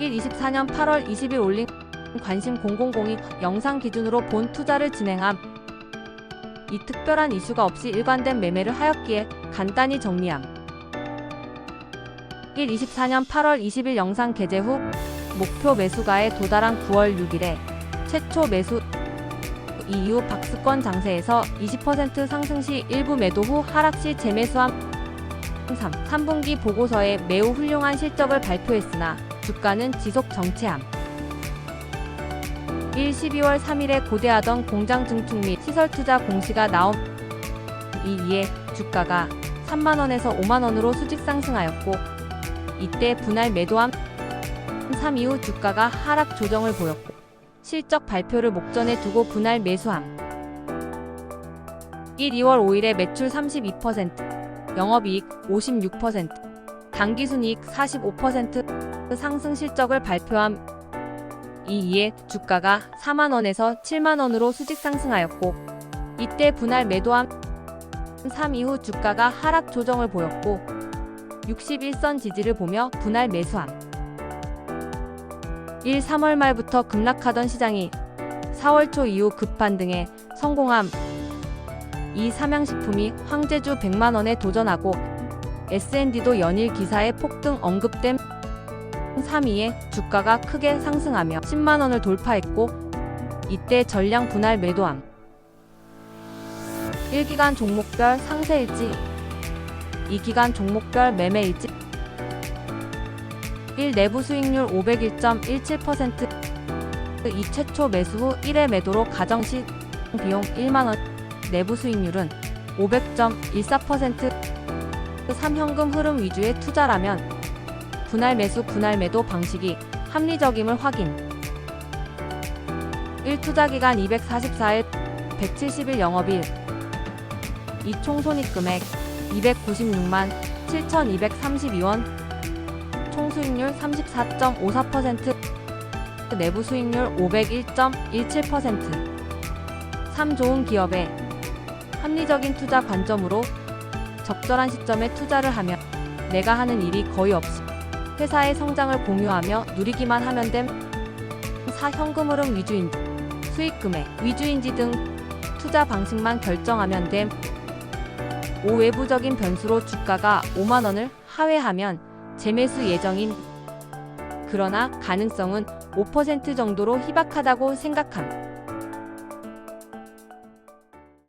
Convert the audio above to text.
124년 8월 20일 올린 관심 000이 영상 기준으로 본 투자를 진행함. 이 특별한 이슈가 없이 일관된 매매를 하였기에 간단히 정리함. 124년 8월 20일 영상 게재 후 목표 매수가에 도달한 9월 6일에 최초 매수 이 이후 박스권 장세에서 20% 상승 시 일부 매도 후 하락 시 재매수함 3. 3분기 보고서에 매우 훌륭한 실적을 발표했으나 주가는 지속 정체함 1. 12월 3일에 고대하던 공장 증축 및 시설 투자 공시가 나옴 이 이에 주가가 3만원에서 5만원으로 수직 상승하였고 이때 분할 매도함 3 이후 주가가 하락 조정을 보였고 실적 발표를 목전에 두고 분할 매수함 1. 2월 5일에 매출 32%, 영업이익 56%, 당기순이익 45% 상승 실적을 발표함 이 이에 주가가 4만원에서 7만원으로 수직 상승하였고 이때 분할 매도함 3 이후 주가가 하락 조정을 보였고 61선 지지를 보며 분할 매수함 1. 3월 말부터 급락하던 시장이 4월 초 이후 급반등에 성공함 2. 삼양식품이 황제주 100만원에 도전하고 S&D도 연일 기사에 폭등 언급됨 3위에 주가가 크게 상승하며 10만원을 돌파했고 이때 전량 분할 매도함 1기간 종목별 상세일지 2기간 종목별 매매일지 1. 내부 수익률 501.17% 2. 최초 매수 후 1회 매도로 가정 시 비용 1만원 내부 수익률은 500.14% 3. 현금 흐름 위주의 투자라면 분할 매수 분할 매도 방식이 합리적임을 확인 1. 투자기간 244일 170일 영업일 2. 총손익금액 296만 7,232원 총수익률 34.54% 내부 수익률 501.17% 3. 좋은 기업의 합리적인 투자 관점으로 적절한 시점에 투자를 하면 내가 하는 일이 거의 없이 회사의 성장을 공유하며 누리기만 하면 됨. 4. 현금 흐름 위주인지 수익 금액 위주인지 등 투자 방식만 결정하면 됨. 5. 외부적인 변수로 주가가 5만 원을 하회하면 재매수 예정인 그러나 가능성은 5% 정도로 희박하다고 생각함.